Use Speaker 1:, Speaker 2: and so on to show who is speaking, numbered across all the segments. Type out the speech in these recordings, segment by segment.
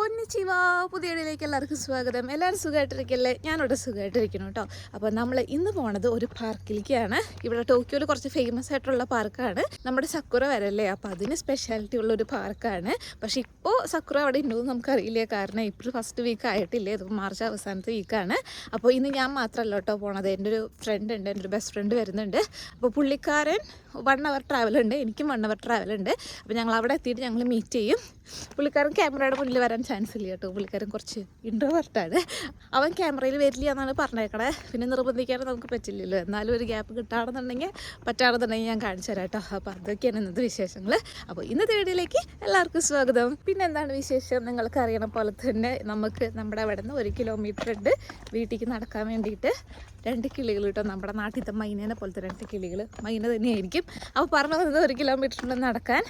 Speaker 1: കൊന്നിച്ചിവാ പുതിയടിയിലേക്ക് എല്ലാവർക്കും സ്വാഗതം. എല്ലാവരും സുഖമായിട്ടിരിക്കല്ലേ ഞാനിവിടെ സുഖമായിട്ടിരിക്കണം കേട്ടോ. അപ്പോൾ നമ്മൾ ഇന്ന് പോണത് ഒരു പാർക്കിലേക്കാണ്. ഇവിടെ ടോക്കിയോയിൽ കുറച്ച് ഫേമസ് ആയിട്ടുള്ള പാർക്കാണ്. നമ്മുടെ സക്കുറ വരല്ലേ? അപ്പോൾ അതിന് സ്പെഷ്യാലിറ്റി ഉള്ള ഒരു പാർക്കാണ്. പക്ഷേ ഇപ്പോൾ സക്കുറ അവിടെ ഉണ്ടോ എന്ന് നമുക്കറിയില്ല. കാരണം ഇപ്പോൾ ഫസ്റ്റ് വീക്ക് ആയിട്ടില്ലേ. ഇത് മാർച്ച് അവസാനത്തെ വീക്കാണ് അപ്പോൾ ഇന്ന് ഞാൻ മാത്രമല്ല കേട്ടോ പോണത്. എന്റെ ഒരു ഫ്രണ്ട് ഉണ്ട്. എന്റെ ഒരു ബെസ്റ്റ് ഫ്രണ്ട് വരുന്നുണ്ട്. അപ്പോൾ പുള്ളിക്കാരൻ വൺ അവർ ട്രാവൽ ഉണ്ട്. എനിക്കും വൺ അവർ ട്രാവൽ ഉണ്ട്. അപ്പോൾ ഞങ്ങൾ അവിടെ എത്തിയിട്ട് ഞങ്ങൾ മീറ്റ് ചെയ്യും. പുള്ളിക്കാരൻ ക്യാമറയുടെ മുന്നിൽ വരാൻ ചാൻസ് ഇല്ല? കേട്ടോ പുള്ളിക്കാരൻ കുറച്ച് ഇൻട്രോവേർട്ടാണ് അവൻ ക്യാമറയിൽ വരില്ല എന്നാണ് പറഞ്ഞേക്കണേ. പിന്നെ നിർബന്ധിക്കാതെ നമുക്ക് പറ്റില്ലല്ലോ. എന്നാലും ഒരു ഗ്യാപ്പ് കിട്ടാണെന്നുണ്ടെങ്കിൽ പറ്റാണെന്നുണ്ടെങ്കിൽ ഞാൻ കാണിച്ചു തരാം കേട്ടോ. അപ്പോൾ അതൊക്കെയാണ് ഇന്നത്തെ വിശേഷങ്ങൾ അപ്പോൾ ഇന്നത്തെ വീഡിയോയിലേക്ക് എല്ലാവർക്കും സ്വാഗതം. പിന്നെ എന്താണ് വിശേഷം? നിങ്ങൾക്ക് അറിയണ പോലെ തന്നെ നമുക്ക് നമ്മുടെ അവിടെ നിന്ന് ഒരു കിലോമീറ്റർ ഉണ്ട്. വീട്ടിലേക്ക് നടക്കാൻ വേണ്ടിയിട്ട് രണ്ട് കിളികൾ കേട്ടോ. നമ്മുടെ നാട്ടിലത്തെ മൈനേനെ പോലത്തെ രണ്ട് കിളികൾ മൈന തന്നെയായിരിക്കും. അപ്പോൾ പറഞ്ഞു വന്നത് ഒരു കിലോമീറ്റർ നടക്കാൻ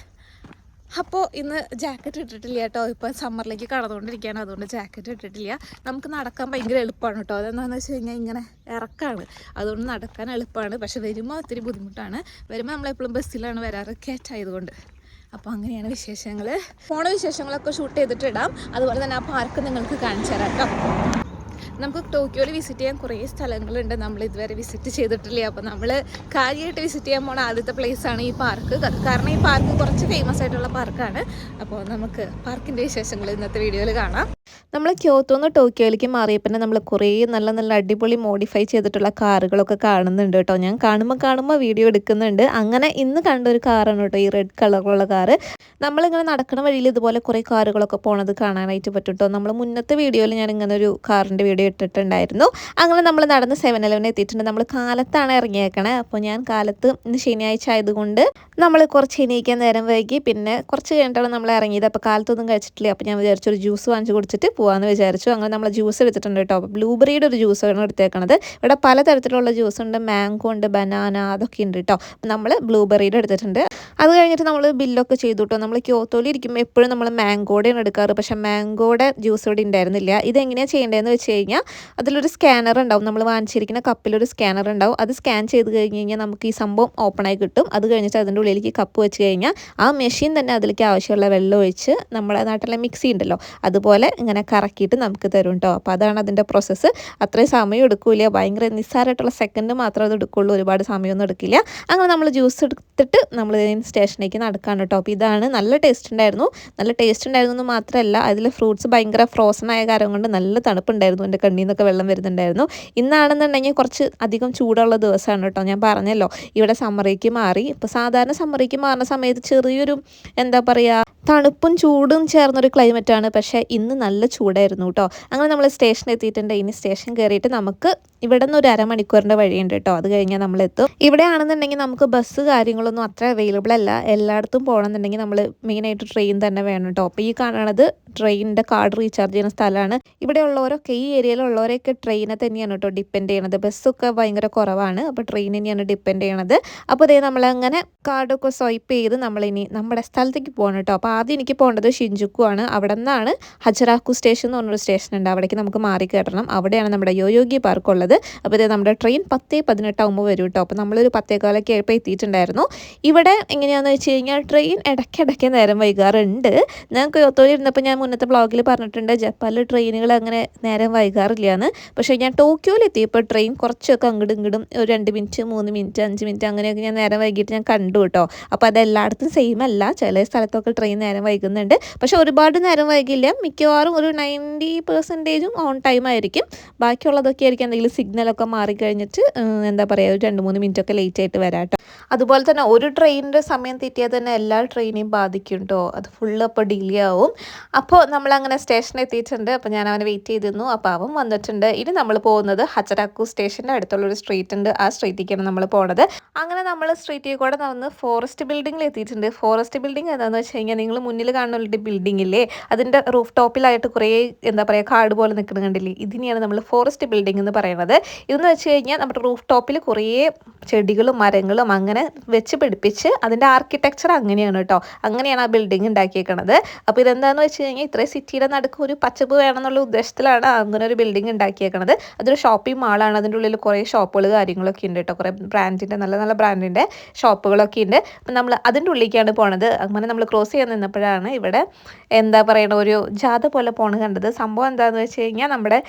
Speaker 1: അപ്പോൾ ഇന്ന് ജാക്കറ്റ് ഇട്ടിട്ടില്ല കേട്ടോ. ഇപ്പോൾ സമ്മറിലേക്ക് കടന്നുകൊണ്ടിരിക്കുകയാണ്. അതുകൊണ്ട് ജാക്കറ്റ് ഇട്ടിട്ടില്ല. നമുക്ക് നടക്കാൻ ഭയങ്കര എളുപ്പമാണ് കേട്ടോ. അതെന്താണെന്ന് വെച്ച് കഴിഞ്ഞാൽ ഇങ്ങനെ ഇറക്കാണ്. അതുകൊണ്ട് നടക്കാൻ എളുപ്പമാണ്. പക്ഷെ വരുമ്പോൾ ഒത്തിരി ബുദ്ധിമുട്ടാണ്. വരുമ്പോൾ നമ്മളെപ്പോഴും ബസ്സിലാണ് വരാറ് കയറ്റായതുകൊണ്ട് അപ്പോൾ അങ്ങനെയാണ് വിശേഷങ്ങൾ ഫോണ് വിശേഷങ്ങളൊക്കെ ഷൂട്ട് ചെയ്തിട്ടിടാം അതുപോലെ തന്നെ ആ പാർക്ക് നിങ്ങൾക്ക് കാണിച്ചു തരാം കേട്ടോ. നമുക്ക് ടോക്കിയോയിൽ വിസിറ്റ് ചെയ്യാൻ കുറേ സ്ഥലങ്ങളുണ്ട്. നമ്മൾ ഇതുവരെ വിസിറ്റ് ചെയ്തിട്ടില്ല. അപ്പോൾ നമ്മൾ കാര്യമായിട്ട് വിസിറ്റ് ചെയ്യാൻ പോണ ആദ്യത്തെ ആണ് ഈ പാർക്ക് കാരണം ഈ പാർക്ക് കുറച്ച് ഫേമസ് ആയിട്ടുള്ള പാർക്കാണ് അപ്പോൾ നമുക്ക് പാർക്കിന്റെ വിശേഷങ്ങൾ ഇന്നത്തെ വീഡിയോയിൽ കാണാം. നമ്മൾ ക്യോത്തോന്ന് ടോക്കിയോയിലേക്ക് മാറിയപ്പോൾ നമ്മൾ കുറേ നല്ല നല്ല അടിപൊളി മോഡിഫൈ ചെയ്തിട്ടുള്ള കാറുകളൊക്കെ കാണുന്നുണ്ട് കേട്ടോ. ഞാൻ കാണുമ്പോൾ കാണുമ്പോൾ വീഡിയോ എടുക്കുന്നുണ്ട്. അങ്ങനെ ഇന്ന് കണ്ട ഒരു കാറാണ് കേട്ടോ ഈ റെഡ് കളറുള്ള കാറ്. നമ്മളിങ്ങനെ നടക്കുന്ന വഴിയിൽ ഇതുപോലെ കുറേ കാറുകളൊക്കെ പോണത് കാണാനായിട്ട് പറ്റും കേട്ടോ. നമ്മൾ മുന്നത്തെ വീഡിയോയിൽ ഞാൻ ഇങ്ങനെ ഒരു കാറിന്റെ വീഡിയോ ഇട്ടിട്ടുണ്ടായിരുന്നു. അങ്ങനെ നമ്മൾ നടന്ന് സെവൻ ഇലവൻ എത്തിയിട്ടുണ്ട്. നമ്മൾ കാലത്താണ് ഇറങ്ങിയേക്കണേ. അപ്പോൾ ഞാൻ കാലത്ത് ഇന്ന് ശനിയാഴ്ച ആയതുകൊണ്ട് നമ്മൾ കുറച്ച് എണീക്കാൻ നേരം വൈകി പിന്നെ കുറച്ച് കഴിഞ്ഞിട്ടാണ് നമ്മൾ ഇറങ്ങിയത്. അപ്പോൾ കാലത്തൊന്നും കഴിച്ചിട്ടില്ല. അപ്പോൾ ഞാൻ വിചാരിച്ചൊരു ജ്യൂസ് വാങ്ങിച്ച് കുടിച്ചിട്ട് പോകാമെന്ന് വിചാരിച്ചു. അങ്ങനെ നമ്മൾ ജ്യൂസ് എടുത്തിട്ടുണ്ട് കേട്ടോ. ബ്ലൂബെറിയുടെ ഒരു ജ്യൂസാണ് എടുത്തേക്കണത്. ഇവിടെ പലതരത്തിലുള്ള ജ്യൂസ് ഉണ്ട്. മാംഗോ ഉണ്ട് ബനാന അതൊക്കെ ഉണ്ട് കേട്ടോ. നമ്മൾ ബ്ലൂബെറിയുടെ എടുത്തിട്ടുണ്ട്. അത് കഴിഞ്ഞിട്ട് നമ്മൾ ബില്ലൊക്കെ ചെയ്തു കേട്ടോ. നമ്മൾ ക്യോത്തോയിൽ ഇരിക്കുമ്പോൾ എപ്പോഴും നമ്മൾ മാംഗോടെയാണ് എടുക്കാറ്. പക്ഷേ മാംഗോയുടെ ജ്യൂസ് ഇവിടെ ഉണ്ടായിരുന്നില്ല. ഇതെങ്ങനെയാണ് ചെയ്യേണ്ടതെന്ന് വെച്ച് കഴിഞ്ഞാൽ അതിലൊരു സ്കാനർ ഉണ്ടാവും. നമ്മൾ വാങ്ങിച്ചിരിക്കുന്ന കപ്പിലൊരു സ്കാനർ ഉണ്ടാവും. അത് സ്കാൻ ചെയ്ത് കഴിഞ്ഞ് കഴിഞ്ഞാൽ നമുക്ക് ഈ സംഭവം ഓപ്പണായി കിട്ടും. അത് കഴിഞ്ഞിട്ട് അതിന്റെ ഉള്ളിലേക്ക് കപ്പ് വെച്ച് കഴിഞ്ഞാൽ ആ മെഷീൻ തന്നെ അതിലേക്ക് ആവശ്യമുള്ള വെള്ളം ഒഴിച്ച് നമ്മുടെ നാട്ടിലെ മിക്സി ഉണ്ടല്ലോ. അതുപോലെ ഇങ്ങനെ കറക്കിയിട്ട് നമുക്ക് തരും കേട്ടോ അപ്പോൾ അതാണ് അതിന്റെ പ്രോസസ്സ് അത്രയും സമയം എടുക്കില്ല. ഭയങ്കര നിസ്സാരമായിട്ടുള്ള സെക്കൻഡ് മാത്രമേ അത് എടുക്കുള്ളൂ. ഒരുപാട് സമയമൊന്നും എടുക്കില്ല. അങ്ങനെ നമ്മൾ ജ്യൂസ് എടുത്തിട്ട് നമ്മൾ സ്റ്റേഷനിലേക്ക് നടക്കാണ് കേട്ടോ അപ്പോൾ ഇതാണ് നല്ല ടേസ്റ്റ് ഉണ്ടായിരുന്നു. നല്ല ടേസ്റ്റ് ഉണ്ടായിരുന്നു എന്ന് മാത്രമല്ല അതിൽ ഫ്രൂട്ട്സ് ഭയങ്കര ഫ്രോസൺ ആയ കാരണം കൊണ്ട് നല്ല തണുപ്പുണ്ടായിരുന്നു. എന്റെ കണ്ണിൽ നിന്നൊക്കെ വെള്ളം വരുന്നുണ്ടായിരുന്നു. ഇന്നാണെന്നുണ്ടെങ്കിൽ കുറച്ച് അധികം ചൂടുള്ള ദിവസമാണ് കേട്ടോ ഞാൻ പറഞ്ഞല്ലോ ഇവിടെ സമ്മറിക്ക് മാറി. ഇപ്പോൾ സാധാരണ സമ്മറിക്ക് മാറുന്ന സമയത്ത് ചെറിയൊരു എന്താ പറയുക തണുപ്പും ചൂടും ചേർന്നൊരു ക്ലൈമറ്റാണ് പക്ഷേ ഇന്ന് ചൂടായിരുന്നു കേട്ടോ അങ്ങനെ നമ്മൾ സ്റ്റേഷൻ എത്തിയിട്ടുണ്ട്. ഇനി സ്റ്റേഷൻ കയറിയിട്ട് നമുക്ക് ഇവിടെ നിന്ന് ഒരു അരമണിക്കൂറിന്റെ വഴിയുണ്ട് കേട്ടോ അത് കഴിഞ്ഞാൽ നമ്മൾ എത്തും ഇവിടെ ആണെന്നുണ്ടെങ്കിൽ നമുക്ക് ബസ് കാര്യങ്ങളൊന്നും അത്ര അവൈലബിൾ അല്ല. എല്ലായിടത്തും പോകണമെന്നുണ്ടെങ്കിൽ നമ്മൾ മെയിനായിട്ട് ട്രെയിൻ തന്നെ വേണം കേട്ടോ അപ്പോൾ ഈ കാണുന്നത് ട്രെയിനിന്റെ കാർഡ് റീചാർജ് ചെയ്യുന്ന സ്ഥലമാണ്. ഇവിടെ ഉള്ളവരൊക്കെ ഈ ഏരിയയിലുള്ളവരെയൊക്കെ ട്രെയിനെ തന്നെയാണ് കേട്ടോ ഡിപ്പെൻഡ് ചെയ്യണത്. ബസ്സൊക്കെ ഭയങ്കര കുറവാണ്. അപ്പോൾ ട്രെയിൻ തന്നെയാണ് ഡിപ്പെൻഡ് ചെയ്യണത്. അപ്പോൾ ഇതേ നമ്മളങ്ങനെ കാർഡൊക്കെ സ്വൈപ്പ് ചെയ്ത് നമ്മളിനി നമ്മുടെ സ്ഥലത്തേക്ക് പോകണം കേട്ടോ അപ്പോൾ ആദ്യം എനിക്ക് പോകേണ്ടത് ഷിഞ്ചുക്കു ആണ് അവിടെ നിന്നാണ് ഹജറാക്കു സ്റ്റേഷൻ എന്ന് പറഞ്ഞൊരു സ്റ്റേഷൻ ഉണ്ട്. അവിടേക്ക് നമുക്ക് മാറി കയറണം അവിടെയാണ് നമ്മുടെ യോയോഗി പാർക്ക് ഉള്ളത്. അപ്പോൾ ഇത് നമ്മുടെ ട്രെയിൻ പത്തേ പതിനെട്ടാകുമ്പോൾ വരും കേട്ടോ. അപ്പോൾ നമ്മളൊരു പത്തേക്കാലൊക്കെ ആയപ്പോൾ എത്തിയിട്ടുണ്ടായിരുന്നു. ഇവിടെ എങ്ങനെയാണെന്ന് വെച്ച് കഴിഞ്ഞാൽ ട്രെയിൻ ഇടയ്ക്കിടയ്ക്ക് നേരം വൈകാറുണ്ട്. ഞാൻ കൊത്തോയിൽ ഇരുന്നപ്പോൾ ഞാൻ മുന്നത്തെ ബ്ലോഗിൽ പറഞ്ഞിട്ടുണ്ട് ജപ്പാനിൽ ട്രെയിനുകൾ അങ്ങനെ നേരം വൈകാറില്ല പക്ഷേ ഞാൻ ടോക്കിയോയിൽ എത്തിയപ്പോൾ ട്രെയിൻ കുറച്ചൊക്കെ അങ്ങോട്ടും ഇങ്ങോട്ടും ഒരു രണ്ട് മിനിറ്റ് മൂന്ന് മിനിറ്റ് അഞ്ച് മിനിറ്റ് അങ്ങനെയൊക്കെ ഞാൻ നേരം വൈകിട്ട് ഞാൻ കണ്ടു കേട്ടോ. അപ്പോൾ അത് എല്ലായിടത്തും സെയിം അല്ല. ചില സ്ഥലത്തൊക്കെ ട്രെയിൻ നേരം വൈകുന്നുണ്ട്. പക്ഷേ ഒരുപാട് നേരം വൈകില്ല. മിക്കവാറും ഒരു നയന്റി പെർസെന്റേജും ഓൺ ടൈം ആയിരിക്കും. ബാക്കിയുള്ളതൊക്കെ ആയിരിക്കും എന്തെങ്കിലും സിഗ്നലൊക്കെ മാറിക്കഴിഞ്ഞിട്ട് എന്താ പറയുക ഒരു രണ്ട് മൂന്ന് മിനിറ്റ് ഒക്കെ ലേറ്റ് ആയിട്ട് വരാം കേട്ടോ അതുപോലെ തന്നെ ഒരു ട്രെയിനിന്റെ സമയം തെറ്റിയാൽ തന്നെ എല്ലാ ട്രെയിനെയും ബാധിക്കും കേട്ടോ അത് ഫുള്ള് അപ്പോൾ ഡിലേ ആവും. അപ്പോൾ നമ്മളങ്ങനെ സ്റ്റേഷനിൽ എത്തിയിട്ടുണ്ട്. അപ്പോൾ ഞാൻ അവനെ വെയിറ്റ് ചെയ്തിരുന്നു. അപ്പോൾ അവൻ വന്നിട്ടുണ്ട്. ഇനി നമ്മൾ പോകുന്നത് ഹച്ചറാക്കു സ്റ്റേഷന്റെ അടുത്തുള്ളൊരു സ്ട്രീറ്റ് ഉണ്ട്. ആ സ്ട്രീറ്റിലേക്കാണ് നമ്മൾ പോണത്. അങ്ങനെ നമ്മൾ സ്ട്രീറ്റിൽ കൂടെ നടന്ന് ഫോറസ്റ്റ് ബിൽഡിങ്ങിൽ എത്തിയിട്ടുണ്ട്. ഫോറസ്റ്റ് ബിൽഡിംഗ് എന്താണെന്ന് വെച്ച് കഴിഞ്ഞാൽ നിങ്ങൾ മുന്നിൽ കാണുന്ന ഒരു ബിൽഡിംഗ് ഇല്ലേ? അതിന്റെ റൂഫ് ടോപ്പിലായിട്ട് കുറേ എന്താ പറയുക കാട് പോലെ നിൽക്കുന്നത് കണ്ടില്ലേ? ഇതിനെയാണ് നമ്മൾ ഫോറസ്റ്റ് ബിൽഡിംഗ് എന്ന് പറയുന്നത്. ഇതെന്ന് വെച്ച് കഴിഞ്ഞാൽ നമ്മുടെ റൂഫ് ടോപ്പിൽ കുറേ ചെടികളും മരങ്ങളും അങ്ങനെ വെച്ച് പിടിപ്പിച്ച് അതിന്റെ ആർക്കിടെക്ചർ അങ്ങനെയാണ് കേട്ടോ. അങ്ങനെയാണ് ആ ബിൽഡിംഗ് ഉണ്ടാക്കിയേക്കണത്. അപ്പോൾ ഇതെന്താണെന്ന് വെച്ച് കഴിഞ്ഞാൽ ഇത്രയും സിറ്റിയുടെ നടുക്ക് ഒരു പച്ചപ്പ് വേണമെന്നുള്ള ഉദ്ദേശത്തിലാണ് അങ്ങനെ ഒരു ബിൽഡിംഗ് ഉണ്ടാക്കിയേക്കണത്. അതൊരു ഷോപ്പിംഗ് മാളാണ് അതിന്റെ ഉള്ളിൽ കുറേ ഷോപ്പുകൾ കാര്യങ്ങളൊക്കെ ഉണ്ട് കേട്ടോ. കുറേ ബ്രാൻഡിന്റെ നല്ല നല്ല ബ്രാൻഡിന്റെ ഷോപ്പുകളൊക്കെ ഉണ്ട്. അപ്പം നമ്മൾ അതിന്റെ ഉള്ളിലേക്കാണ് പോണത്. അങ്ങനെ നമ്മൾ ക്രോസ് ചെയ്യാൻ നിന്നപ്പോഴാണ് ഇവിടെ എന്താ പറയണ ഒരു ജാഥ പോലെ പോണ കണ്ടത്. സംഭവം എന്താണെന്ന് വെച്ച് കഴിഞ്ഞാൽ നമ്മുടെ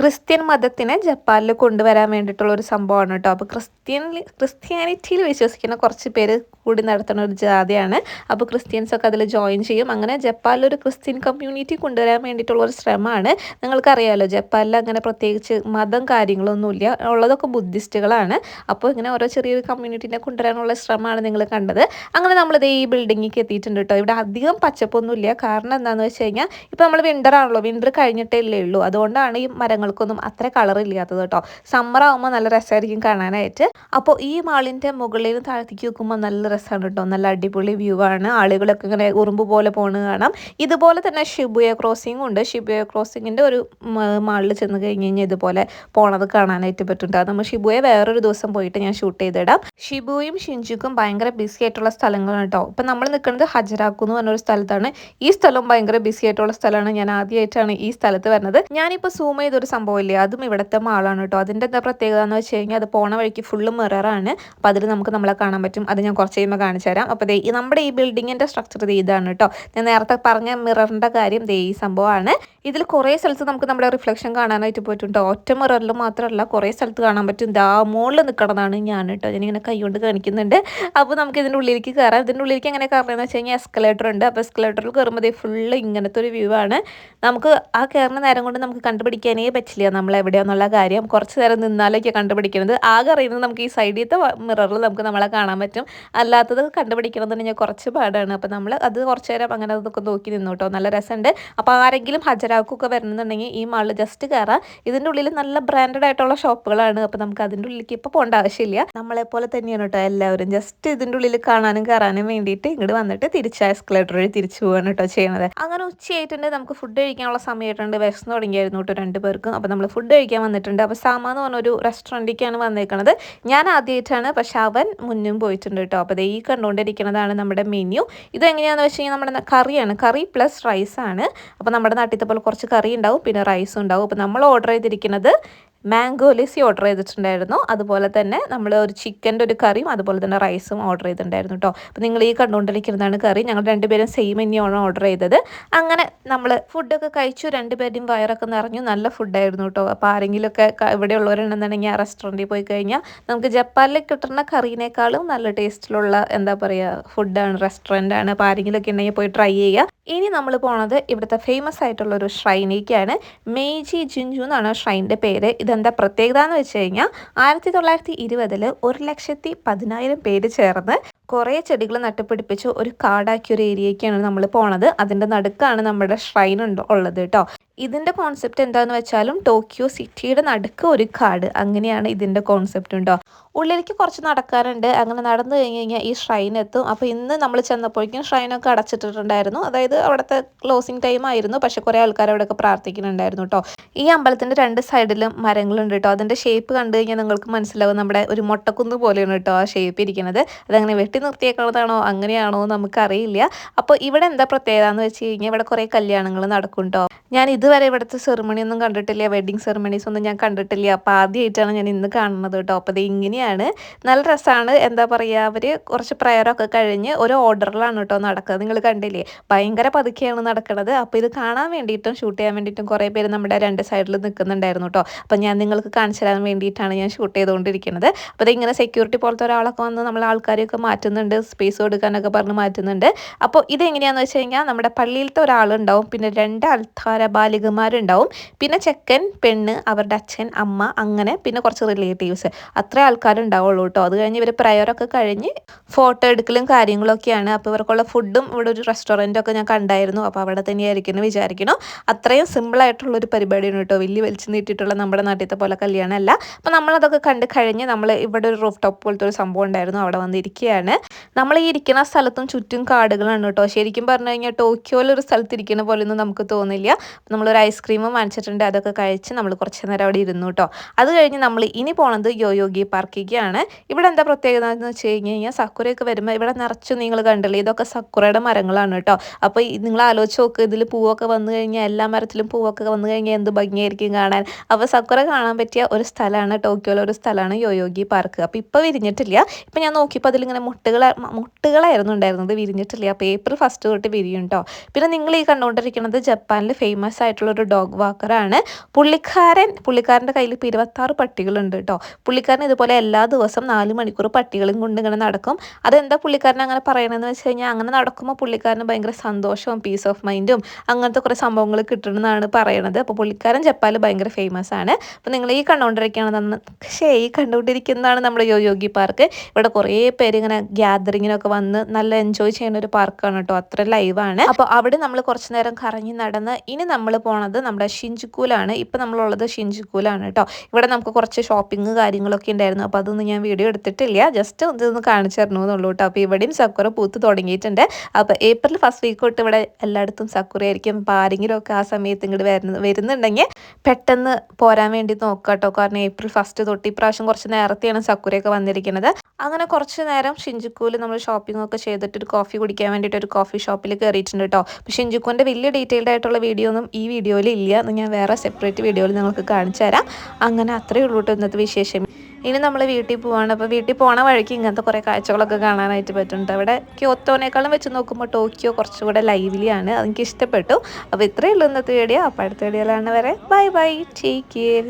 Speaker 1: ക്രിസ്ത്യൻ മതത്തിനെ ജപ്പാനിൽ കൊണ്ടുവരാൻ വേണ്ടിയിട്ടുള്ള ഒരു സംഭവമാണ് കേട്ടോ. അപ്പോൾ ക്രിസ്ത്യൻ ക്രിസ്ത്യാനിറ്റിയിൽ വിശ്വസിക്കുന്ന കുറച്ച് പേര് കൂടി നടത്തുന്ന ഒരു ജാഥയാണ്. അപ്പോൾ ക്രിസ്ത്യൻസ് ഒക്കെ അതിൽ ജോയിൻ ചെയ്യും. അങ്ങനെ ജപ്പാനിൽ ഒരു ക്രിസ്ത്യൻ കമ്മ്യൂണിറ്റി കൊണ്ടുവരാൻ വേണ്ടിയിട്ടുള്ള ഒരു ശ്രമമാണ്. നിങ്ങൾക്കറിയാമല്ലോ ജപ്പാനിൽ അങ്ങനെ പ്രത്യേകിച്ച് മതം കാര്യങ്ങളൊന്നുമില്ല. ഉള്ളതൊക്കെ ബുദ്ധിസ്റ്റുകളാണ്. അപ്പോൾ ഇങ്ങനെ ഓരോ ചെറിയൊരു കമ്മ്യൂണിറ്റിനെ കൊണ്ടുവരാനുള്ള ശ്രമമാണ് നിങ്ങൾ കണ്ടത്. അങ്ങനെ നമ്മളിത് ഈ ബിൽഡിങ്ങിലേക്ക് എത്തിയിട്ടുണ്ട് കേട്ടോ. ഇവിടെ അധികം പച്ചപ്പൊന്നുമില്ല. കാരണം എന്താണെന്ന് വെച്ച് കഴിഞ്ഞാൽ ഇപ്പോൾ നമ്മൾ വിന്റർ ആണല്ലോ. വിന്റർ കഴിഞ്ഞിട്ടേ ഉള്ളൂ. അതുകൊണ്ടാണ് ഈ മരങ്ങൾക്കൊന്നും അത്ര കളർ ഇല്ലാത്തത് കേട്ടോ. സമ്മർ ആകുമ്പോൾ നല്ല രസമായിരിക്കും കാണാനായിട്ട്. അപ്പോൾ ഈ മാളിന്റെ നിന്ന് താഴത്തേക്ക് നോക്കുമ്പോൾ നല്ല രസമാണ് കേട്ടോ. നല്ല അടിപൊളി വ്യൂ ആണ്. ആളുകളൊക്കെ ഇങ്ങനെ ഉറുമ്പ് പോലെ പോണ് കാണാം. ഇതുപോലെ തന്നെ ഷിബുയ ക്രോസിംഗ് ഉണ്ട്. ഷിബുയ ക്രോസിങ്ങിന്റെ ഒരു മാളിൽ ചെന്ന് കഴിഞ്ഞ് കഴിഞ്ഞാൽ ഇതുപോലെ പോണത് കാണാനായിട്ട് പറ്റുന്നുണ്ട്. അത് നമ്മൾ ഷിബുയെ വേറൊരു ദിവസം പോയിട്ട് ഞാൻ ഷൂട്ട് ചെയ്തിടാം. ഷിബുയും ഷിഞ്ചുക്കും ഭയങ്കര ബിസി ആയിട്ടുള്ള സ്ഥലങ്ങളാണ് കേട്ടോ. ഇപ്പം നമ്മൾ നിൽക്കുന്നത് ഹജരാക്കു എന്ന് പറഞ്ഞൊരു സ്ഥലത്താണ്. ഈ സ്ഥലം ഭയങ്കര ബിസി ആയിട്ടുള്ള സ്ഥലമാണ്. ഞാൻ ആദ്യമായിട്ടാണ് ഈ സ്ഥലത്ത് വരുന്നത്. ഞാനിപ്പോൾ സൂം ചെയ്തൊരു സംഭവമില്ലേ? അതും ഇവിടുത്തെ മാളാണ് കേട്ടോ. അതിന്റെ എന്താ പ്രത്യേകത എന്ന് വെച്ച് കഴിഞ്ഞാൽ അത് പോണ വഴിക്ക് ഫുള്ള് മിററാണ് അപ്പോൾ അതിൽ നമുക്ക് നമ്മളെ കാണാൻ പറ്റും. അത് ഞാൻ കുറച്ച് കഴിയുമ്പോൾ കാണിച്ചു തരാം. അപ്പോൾ ഈ നമ്മുടെ ഈ ബിൽഡിങ്ങിന്റെ സ്ട്രക്ചർ ഇതാണ് കേട്ടോ. ഞാൻ നേരത്തെ പറഞ്ഞ മിററിന്റെ കാര്യം ദേ ഈ സംഭവമാണ്. ഇതിൽ കുറേ സ്ഥലത്ത് നമുക്ക് നമ്മുടെ റിഫ്ലക്ഷൻ കാണാനായിട്ട് പോയിട്ടുണ്ട് ഒറ്റ മിററിൽ മാത്രമല്ല കുറേ സ്ഥലത്ത് കാണാൻ പറ്റും. ദാ മുകളിൽ നിൽക്കണതാണ് ഞാൻ കേട്ടോ ഞാനിങ്ങനെ കൈകൊണ്ട് കാണിക്കുന്നുണ്ട്. അപ്പോൾ നമുക്ക് ഇതിന്റെ ഉള്ളിലേക്ക് കയറാം ഇതിന്റെ ഉള്ളിലേക്ക് എങ്ങനെ കയറുന്നതെന്ന് വെച്ച് കഴിഞ്ഞാൽ എസ്കലേറ്റർ ഉണ്ട്. അപ്പോൾ എസ്കലേറ്ററിൽ കയറുമ്പോൾ ഫുള്ള് ഇങ്ങനത്തെ ഒരു വ്യൂ ആണ്. നമുക്ക് ആ കയറുന്ന നേരം കൊണ്ട് നമുക്ക് കണ്ടുപിടിക്കാനേ പറ്റില്ല നമ്മൾ എവിടെയാണെന്നുള്ള കാര്യം കുറച്ച് നേരം നിന്നാലൊക്കെ കണ്ടുപിടിക്കുന്നത് ആകെ അറിയുന്നത് നമുക്ക് ഈ സൈഡിലത്തെ മിററിൽ നമുക്ക് നമ്മളെ കാണാൻ പറ്റും. അല്ലാത്തത് കണ്ടുപിടിക്കണം എന്ന് പറഞ്ഞാൽ കുറച്ച് പാടാണ്. അപ്പോൾ നമ്മൾ അത് കുറച്ച് നേരം അങ്ങനെ അതൊക്കെ നോക്കി നിന്നു കേട്ടോ. നല്ല രസമുണ്ട്. അപ്പോൾ ആരെങ്കിലും ഹജരാക്കൊക്കെ വരുന്നുണ്ടെങ്കിൽ ഈ മാളിൽ ജസ്റ്റ് കയറാം ഇതിന്റെ ഉള്ളിൽ നല്ല ബ്രാൻഡഡ് ആയിട്ടുള്ള ഷോപ്പുകളാണ്. അപ്പോൾ നമുക്ക് അതിന്റെ ഉള്ളിലേക്ക് ഇപ്പോൾ പോകേണ്ട ആവശ്യമില്ല. നമ്മളെപ്പോലെ തന്നെയാണ് കേട്ടോ എല്ലാവരും. ജസ്റ്റ് ഇതിന്റെ ഉള്ളിൽ കാണാനും കയറാനും വേണ്ടിയിട്ട് ഇങ്ങോട്ട് വന്നിട്ട് തിരിച്ച് എസ്കലേറ്റർ വഴി തിരിച്ചു പോകാണ് കേട്ടോ ചെയ്യുന്നത് അങ്ങനെ ഉച്ചയായിട്ടുണ്ട്. നമുക്ക് ഫുഡ് കഴിക്കാനുള്ള സമയമായിട്ടുണ്ട്. വിശന്ന് തുടങ്ങിയായിരുന്നു കേട്ടോ രണ്ട് പേർക്കും അപ്പോൾ നമ്മൾ ഫുഡ് കഴിക്കാൻ വന്നിട്ടുണ്ട്. അപ്പോൾ സാമ എന്ന് പറഞ്ഞൊരു റെസ്റ്റോറന്റിലേക്കാണ് വന്നേക്കണത്. ഞാൻ ആദ്യമായിട്ടാണ് പക്ഷെ അവൻ മുന്നും പോയിട്ടുണ്ട് കേട്ടോ. അപ്പോൾ ഈ കണ്ടുകൊണ്ടിരിക്കുന്നതാണ് നമ്മുടെ മെനു ഇതെങ്ങനെയാണെന്ന് വെച്ച് കഴിഞ്ഞാൽ നമ്മുടെ കറിയാണ്. കറി പ്ലസ് റൈസാണ് അപ്പോൾ നമ്മുടെ നാട്ടിലത്തെ പോലെ കുറച്ച് കറി ഉണ്ടാവും. പിന്നെ റൈസും ഉണ്ടാവും. അപ്പോൾ നമ്മൾ ഓർഡർ ചെയ്തിരിക്കുന്നത് മാംഗോ ലിസി ഓർഡർ ചെയ്തിട്ടുണ്ടായിരുന്നു. അതുപോലെ തന്നെ നമ്മൾ ഒരു ചിക്കന്റെ ഒരു കറിയും അതുപോലെ തന്നെ റൈസും ഓർഡർ ചെയ്തിട്ടുണ്ടായിരുന്നു കേട്ടോ അപ്പോൾ നിങ്ങൾ ഈ കണ്ടുകൊണ്ടിരിക്കുന്നതാണ് കറി. ഞങ്ങൾ രണ്ടുപേരും സെയിം തന്നെയാണ് ഓർഡർ ചെയ്തത്. അങ്ങനെ നമ്മൾ ഫുഡൊക്കെ കഴിച്ചു. രണ്ടുപേരുടെയും വയറൊക്കെ നിറഞ്ഞു. നല്ല ഫുഡായിരുന്നു കേട്ടോ അപ്പോൾ ആരെങ്കിലുമൊക്കെ ഇവിടെ ഉള്ളവരുണ്ടെന്നുണ്ടെങ്കിൽ ആ റെസ്റ്റോറന്റിൽ പോയി കഴിഞ്ഞാൽ നമുക്ക് ജപ്പാനിൽ കിട്ടുന്ന കറീനേക്കാളും നല്ല ടേസ്റ്റിലുള്ള എന്താ പറയുക ഫുഡാണ് റെസ്റ്റോറന്റാണ് അപ്പോൾ ആരെങ്കിലുമൊക്കെ ഉണ്ടെങ്കിൽ പോയി ട്രൈ ചെയ്യുക. ഇനി നമ്മൾ പോണത് ഇവിടുത്തെ ഫേമസ് ആയിട്ടുള്ള ഒരു ഷ്രൈനിലേക്കാണ് മെയ്ജി ജിഞ്ചു എന്നാണ് ഷ്രൈന്റെ പേര്. ഇതെന്താ പ്രത്യേകത എന്ന് വെച്ച് കഴിഞ്ഞാൽ ആയിരത്തി തൊള്ളായിരത്തി ഇരുപതിൽ ഒരു ലക്ഷത്തി പതിനായിരം പേര് ചേർന്ന് കുറേ ചെടികൾ നട്ടുപിടിപ്പിച്ച് ഒരു കാടാക്കിയ ഒരു ഏരിയയ്ക്കാണ് നമ്മൾ പോണത്. അതിന്റെ നടുക്കാണ് നമ്മുടെ ഷ്രൈൻ ഉണ്ട് ഉള്ളത് കേട്ടോ. ഇതിന്റെ കോൺസെപ്റ്റ് എന്താന്ന് വെച്ചാലും ടോക്കിയോ സിറ്റിയുടെ നടുക്ക് ഒരു കാട്. അങ്ങനെയാണ് ഇതിന്റെ കോൺസെപ്റ്റ് ഉണ്ടോ. ഉള്ളിലേക്ക് കുറച്ച് നടക്കാറുണ്ട്. അങ്ങനെ നടന്നു കഴിഞ്ഞ് കഴിഞ്ഞാൽ ഈ ഷ്രൈൻ എത്തും. അപ്പോൾ ഇന്ന് നമ്മൾ ചെന്നപ്പോഴേക്കും ഷ്രൈനൊക്കെ അടച്ചിട്ടിട്ടുണ്ടായിരുന്നു. അതായത് അവിടുത്തെ ക്ലോസിങ് ടൈം ആയിരുന്നു. പക്ഷേ കുറേ ആൾക്കാർ അവിടെയൊക്കെ പ്രാർത്ഥിക്കുന്നുണ്ടായിരുന്നു കേട്ടോ. ഈ അമ്പലത്തിന്റെ രണ്ട് സൈഡിലും മരങ്ങളുണ്ട് കേട്ടോ. അതിന്റെ ഷേപ്പ് കണ്ടു കഴിഞ്ഞാൽ നിങ്ങൾക്ക് മനസ്സിലാവും. നമ്മുടെ ഒരു മുട്ടക്കുന്ന് പോലെയാണ് കേട്ടോ ആ ഷേപ്പ് ഇരിക്കുന്നത്. അതങ്ങനെ വെട്ടി നിർത്തിയേക്കുന്നതാണോ അങ്ങനെയാണോ നമുക്കറിയില്ല. അപ്പോൾ ഇവിടെ എന്താ പ്രത്യേകത എന്ന് വെച്ച് കഴിഞ്ഞാൽ ഇവിടെ കുറേ കല്യാണങ്ങൾ നടക്കും കേട്ടോ ഞാൻ ഇതുവരെ ഇവിടുത്തെ സെറിമണി ഒന്നും കണ്ടിട്ടില്ല വെഡിങ് സെറിമണീസ് ഒന്നും ഞാൻ കണ്ടിട്ടില്ല. അപ്പോൾ ആദ്യമായിട്ടാണ് ഞാൻ ഇന്ന് കാണുന്നത് കേട്ടോ. അപ്പോൾ അത് ഇങ്ങനെയാണ്. നല്ല രസമാണ് എന്താ പറയുക അവർ കുറച്ച് പ്രയറൊക്കെ കഴിഞ്ഞ് ഒരു ഓർഡറിലാണ് കേട്ടോ നടക്കുന്നത്. നിങ്ങൾ കണ്ടില്ലേ? ഭയങ്കര പതുക്കെയാണ് നടക്കുന്നത് അപ്പോൾ ഇത് കാണാൻ വേണ്ടിയിട്ടും ഷൂട്ട് ചെയ്യാൻ വേണ്ടിയിട്ടും കുറേ പേര് നമ്മുടെ രണ്ട് സൈഡിൽ നിൽക്കുന്നുണ്ടായിരുന്നു കേട്ടോ. അപ്പോൾ ഞാൻ നിങ്ങൾക്ക് കാണിച്ചു തരാൻ വേണ്ടിയിട്ടാണ് ഞാൻ ഷൂട്ട് ചെയ്തുകൊണ്ടിരിക്കുന്നത് അപ്പോൾ ഇത് ഇങ്ങനെ സെക്യൂരിറ്റി പോലത്തെ ഒരാളൊക്കെ വന്ന് നമ്മൾ ആൾക്കാരെയൊക്കെ മാറ്റുന്നുണ്ട് സ്പേസ് കൊടുക്കാനൊക്കെ പറഞ്ഞ് മാറ്റുന്നുണ്ട്. അപ്പോൾ ഇതെങ്ങനെയാണെന്ന് വെച്ച് കഴിഞ്ഞാൽ നമ്മുടെ പള്ളിയിലത്തെ ഒരാളുണ്ടാവും പിന്നെ രണ്ട് അൽത്താര ബാലികമാരുണ്ടാവും പിന്നെ ചെക്കൻ പെണ്ണ് അവരുടെ അച്ഛൻ അമ്മ അങ്ങനെ പിന്നെ കുറച്ച് റിലേറ്റീവ്സ് അത്ര ആൾക്കാരുണ്ടാവുള്ളൂ കേട്ടോ. അത് കഴിഞ്ഞ് ഇവർ പ്രയറൊക്കെ കഴിഞ്ഞ് ഫോട്ടോ എടുക്കലും കാര്യങ്ങളൊക്കെയാണ്. അപ്പോൾ ഇവർക്കുള്ള ഫുഡും ഇവിടെ ഒരു റെസ്റ്റോറന്റൊക്കെ ഞാൻ കണ്ടായിരുന്നു. അപ്പോൾ അവിടെ തന്നെയായിരിക്കും എന്ന് വിചാരിക്കുന്നു. അത്രയും സിമ്പിളായിട്ടുള്ള ഒരു പരിപാടിയാണ് കേട്ടോ. വലിയ വലിച്ചു നീട്ടിയിട്ടുള്ള നമ്മുടെ നാട്ടിലത്തെ പോലെ കല്യാണമല്ല. അപ്പോൾ നമ്മളതൊക്കെ കണ്ട് കഴിഞ്ഞ് നമ്മൾ ഇവിടെ ഒരു റൂഫ് ടോപ്പ് പോലത്തെ ഒരു സംഭവം ഉണ്ടായിരുന്നു. അവിടെ വന്നിരിക്കുകയാണ്. നമ്മൾ ഈ ഇരിക്കുന്ന സ്ഥലത്തും ചുറ്റും കാടുകളാണ് കേട്ടോ. ശരിക്കും പറഞ്ഞു കഴിഞ്ഞാൽ ടോക്കിയോയിലൊരു സ്ഥലത്ത് ഇരിക്കുന്ന പോലെയൊന്നും നമുക്ക് തോന്നില്ല. നമ്മളൊരു ഐസ്ക്രീമും വാങ്ങിച്ചിട്ടുണ്ട് അതൊക്കെ കഴിച്ച് നമ്മൾ കുറച്ച് നേരം അവിടെ ഇരുന്നു കേട്ടോ. അത് കഴിഞ്ഞ് നമ്മൾ ഇനി പോണത് യോയോഗി പാർക്കിക്കാണ് ഇവിടെ എന്താ പ്രത്യേകത എന്ന് വെച്ച് കഴിഞ്ഞ് കഴിഞ്ഞാൽ സക്കുരയൊക്കെ വരുമ്പോൾ ഇവിടെ നിറച്ചു നിങ്ങൾ കണ്ടില്ലേ ഇതൊക്കെ സക്കുറയുടെ മരങ്ങളാണ് കേട്ടോ. അപ്പോൾ നിങ്ങൾ ആലോചിച്ച് നോക്ക് ഇതിൽ പൂവൊക്കെ വന്നു കഴിഞ്ഞാൽ എല്ലാ മരത്തിലും പൂവൊക്കെ വന്നു കഴിഞ്ഞാൽ എന്ത് ഭംഗിയായിരിക്കും കാണാൻ. അപ്പോൾ സക്കുറ കാണാൻ പറ്റിയ ഒരു സ്ഥലമാണ് ടോക്കിയോയിലെ ഒരു സ്ഥലമാണ് യോയോഗി പാർക്ക്. അപ്പോൾ ഇപ്പോൾ വിരിഞ്ഞിട്ടില്ല. ഇപ്പം ഞാൻ നോക്കിയപ്പോൾ അതിലിങ്ങനെ മുട്ടുകൾ മുട്ടുകളായിരുന്നു ഉണ്ടായിരുന്നത്. വിരിഞ്ഞിട്ടില്ല. അപ്പോൾ ഏപ്രിൽ ഫസ്റ്റ് തൊട്ട് വിരിയും കേട്ടോ പിന്നെ നിങ്ങൾ ഈ കണ്ടുകൊണ്ടിരിക്കുന്നത് ജപ്പാനിൽ ഫേമസ് ആയിട്ടുള്ള ഒരു ഡോഗ് വാക്കറാണ് പുള്ളിക്കാരൻ പുള്ളിക്കാരന്റെ കയ്യിൽ ഇപ്പോൾ ഇരുപത്താറ് പട്ടികളുണ്ട് കേട്ടോ പുള്ളിക്കാരൻ ഇതുപോലെ എല്ലാ ദിവസം നാല് മണിക്കൂർ പട്ടികളും കൊണ്ട് ഇങ്ങനെ നടക്കും. അതെന്താ പുള്ളിക്കാരൻ അങ്ങനെ പറയണമെന്ന് വെച്ച് കഴിഞ്ഞാൽ അങ്ങനെ നടക്കുമ്പോൾ പുള്ളിക്കാരന് ഭയങ്കര സന്തോഷവും പീസ് ഓഫ് മൈൻഡും അങ്ങനത്തെ കുറേ സംഭവങ്ങൾ കിട്ടണമെന്നാണ് പറയണത്. അപ്പോൾ പുള്ളിക്കാരൻ ജപ്പാനിൽ ഭയങ്കര ഫേമസ് ആണ്. അപ്പോൾ നിങ്ങൾ ഈ കണ്ടുകൊണ്ടിരിക്കുകയാണെന്ന് പക്ഷേ ഈ കണ്ടുകൊണ്ടിരിക്കുന്നതാണ് നമ്മുടെ യോഗി പാർക്ക് ഇവിടെ കുറേ പേര് ഇങ്ങനെ ഗ്യാതറിങ്ങിനൊക്കെ വന്ന് നല്ല എൻജോയ് ചെയ്യുന്ന ഒരു പാർക്കാണ് കേട്ടോ അത്ര ലൈവാണ് അപ്പോൾ അവിടെ നമ്മൾ കുറച്ച് നേരം കറങ്ങി നടന്ന് ഇനി നമ്മൾ പോണത് നമ്മുടെ ഷിഞ്ചുക്കൂലാണ് ഇപ്പം നമ്മളുള്ളത് ഷിഞ്ചുക്കൂലാണ് കേട്ടോ ഇവിടെ നമുക്ക് കുറച്ച് ഷോപ്പിംഗ് കാര്യങ്ങളൊക്കെ ഉണ്ടായിരുന്നു അപ്പോൾ അതൊന്നും ഞാൻ വീഡിയോ എടുത്തിട്ടില്ല. ജസ്റ്റ് ഇതൊന്ന് കാണിച്ചു എന്നുള്ളൂ കേട്ടോ അപ്പോൾ ഇവിടെയും സക്കുറ പൂത്ത് തുടങ്ങിയിട്ടുണ്ട്. അപ്പോൾ ഏപ്രിൽ ഫസ്റ്റ് വീക്ക് തൊട്ട് ഇവിടെ എല്ലായിടത്തും സക്കുറയായിരിക്കും. അപ്പോൾ ആരെങ്കിലും ഒക്കെ ആ സമയത്ത് ഇങ്ങോട്ട് വരുന്ന വരുന്നുണ്ടെങ്കിൽ പെട്ടെന്ന് പോരാൻ വേണ്ടി നോക്കുക കേട്ടോ കാരണം ഏപ്രിൽ ഫസ്റ്റ് തൊട്ട് ഇപ്രാവശ്യം കുറച്ച് നേരത്തെയാണ് സക്കുരയൊക്കെ വന്നിരിക്കുന്നത് അങ്ങനെ കുറച്ച് നേരം ഷിഞ്ചുക്കൂവിൽ നമ്മൾ ഷോപ്പിംഗ് ഒക്കെ ചെയ്തിട്ട് ഒരു കോഫി കുടിക്കാൻ വേണ്ടിയിട്ട് ഒരു കോഫി ഷോപ്പിൽ കയറിയിട്ടുണ്ട് കേട്ടോ പക്ഷേ ഷിഞ്ചുക്കുവിന്റെ വലിയ ഡീറ്റെയിൽഡ് ആയിട്ടുള്ള വീഡിയോ ഒന്നും ഈ വീഡിയോയിൽ ഇല്ല. ഞാൻ വേറെ സെപ്പറേറ്റ് വീഡിയോയിൽ നിങ്ങൾക്ക് കാണിച്ചു തരാം. അങ്ങനെ അത്രയേ ഉള്ളൂ കേട്ടോ ഇന്നത്തെ വിശേഷം. ഇനി നമ്മൾ വീട്ടിൽ പോവാണ്. അപ്പോൾ വീട്ടിൽ പോണ വഴിക്ക് ഇങ്ങനത്തെ കുറേ കാഴ്ചകളൊക്കെ കാണാനായിട്ട് പറ്റുന്നുണ്ട്. അവിടെ ക്യോത്തോനേക്കാളും വെച്ച് നോക്കുമ്പോൾ ടോക്കിയോ കുറച്ചുകൂടെ ലൈവ്ലിയാണ് അതെനിക്ക് ഇഷ്ടപ്പെട്ടു. അപ്പോൾ ഇത്രയേ ഉള്ളൂ ഇന്നത്തെ വീഡിയോ അപ്പോൾ അടുത്ത വീഡിയോയിലാണ് വരെ ബൈ ബൈ ടേക്ക് കെയർ